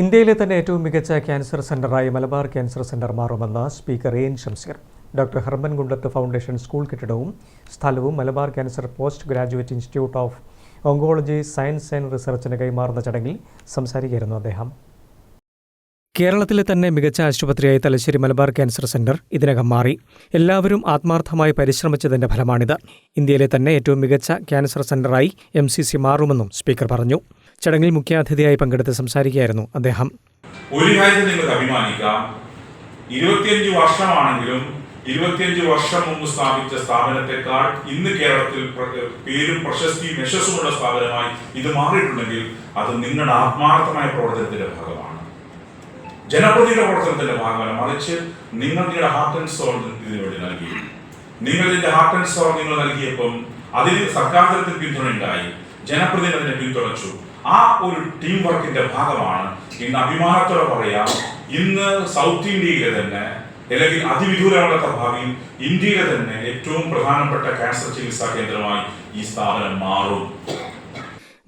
ഇന്ത്യയിലെ തന്നെ ഏറ്റവും മികച്ച ക്യാൻസർ സെന്ററായി മലബാർ ക്യാൻസർ സെന്റർ മാറുമെന്ന് speaker N Shamseer doctor Hermann Gundert foundation school കെട്ടിടവും സ്ഥലവും Malabar cancer post graduate institute of oncology science and റിസർച്ചിന് കൈമാറുന്ന ചടങ്ങിൽ സംസാരിക്കുകയായിരുന്നു അദ്ദേഹം. കേരളത്തിലെ തന്നെ മികച്ച ആശുപത്രിയായി തലശ്ശേരി മലബാർ ക്യാൻസർ സെന്റർ ഇതിനകം മാറി. എല്ലാവരും ആത്മാർത്ഥമായി പരിശ്രമിച്ചതിന്റെ ഫലമാണിത്. ഇന്ത്യയിലെ തന്നെ ഏറ്റവും മികച്ച ക്യാൻസർ സെന്ററായി എം സി സി മാറുമെന്നും സ്പീക്കർ പറഞ്ഞു. ചടങ്ങിൽ മുഖ്യാതിഥിയായി പങ്കെടുത്ത് സംസാരിക്കുകയായിരുന്നു അദ്ദേഹം. ഒരു കാര്യത്തിൽ നിങ്ങൾക്ക് അഭിമാനിക്കാം. ഇരുപത്തിയഞ്ച് വർഷമാണെങ്കിലും ഇരുപത്തിയഞ്ച് വർഷം മുമ്പ് സ്ഥാപിച്ച സ്ഥാപനത്തെക്കാൾ ഇന്ന് കേരളത്തിൽ പേരും പ്രശസ്തിയും യശസ്സുമുള്ള സ്ഥാപനമായി ഇത് മാറിയിട്ടുണ്ടെങ്കിൽ അത് നിങ്ങളുടെ ആത്മാർത്ഥമായ പ്രവർത്തനത്തിന്റെ ഭാഗമാണ്. ജനപ്രതിയുടെ പ്രവർത്തനത്തിന്റെ ഭാഗമല്ല മറിച്ച് നിങ്ങൾ നിങ്ങളുടെ ഹാർട്ട് ആൻഡ് സോൾ ഇതിനു വേണ്ടി നൽകി നിങ്ങൾ ഹാർട്ട് ആൻഡ് സോൾ നിങ്ങൾ നൽകിയപ്പം അതിന് സർക്കാർ തലത്തിൽ പിന്തുണയുണ്ടായി. ഉണ്ടായി ജനപ്രതിനിധിനെ പിന്തുണച്ചു. ആ ഒരു ടീം വർക്കിന്റെ ഭാഗമാണ്. ഇന്ന് അഭിമാനത്തോടെ പറയാം ഇന്ന് സൗത്ത് ഇന്ത്യയിലെ തന്നെ അല്ലെങ്കിൽ അതിവിദൂരമല്ലാത്ത ഭാവിയിൽ ഇന്ത്യയിലെ തന്നെ ഏറ്റവും പ്രധാനപ്പെട്ട ക്യാൻസർ ചികിത്സാ കേന്ദ്രമായി ഈ സ്ഥാപനം മാറും.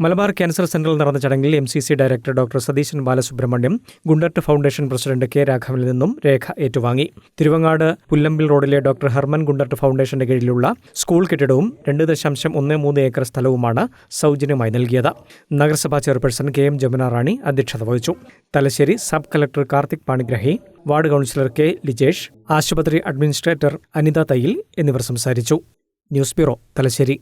മലബാർ ക്യാൻസർ സെന്ററിൽ നടന്ന ചടങ്ങിൽ M C C director doctor Satheesan Balasubramaniam Gundert foundation president K രാഘവനിൽ നിന്നും രേഖ ഏറ്റുവാങ്ങി. തിരുവങ്ങാട് പുല്ലമ്പിൽ റോഡിലെ ഡോക്ടർ ഹർമൻ ഗുണ്ടർട്ട് ഫൗണ്ടേഷന്റെ കീഴിലുള്ള സ്കൂൾ കെട്ടിടവും രണ്ട് ദശാംശം ഒന്ന് മൂന്ന് ഏക്കർ സ്ഥലവുമാണ് സൗജന്യമായി നൽകിയത്. നഗരസഭാ chairperson K M Jamuna Rani അധ്യക്ഷത വഹിച്ചു. Thalassery sub collector Karthik Panigrahi ward councillor K Lijesh ആശുപത്രി അഡ്മിനിസ്ട്രേറ്റർ അനിത തയ്യിൽ എന്നിവർ സംസാരിച്ചു. News bureau Thalassery.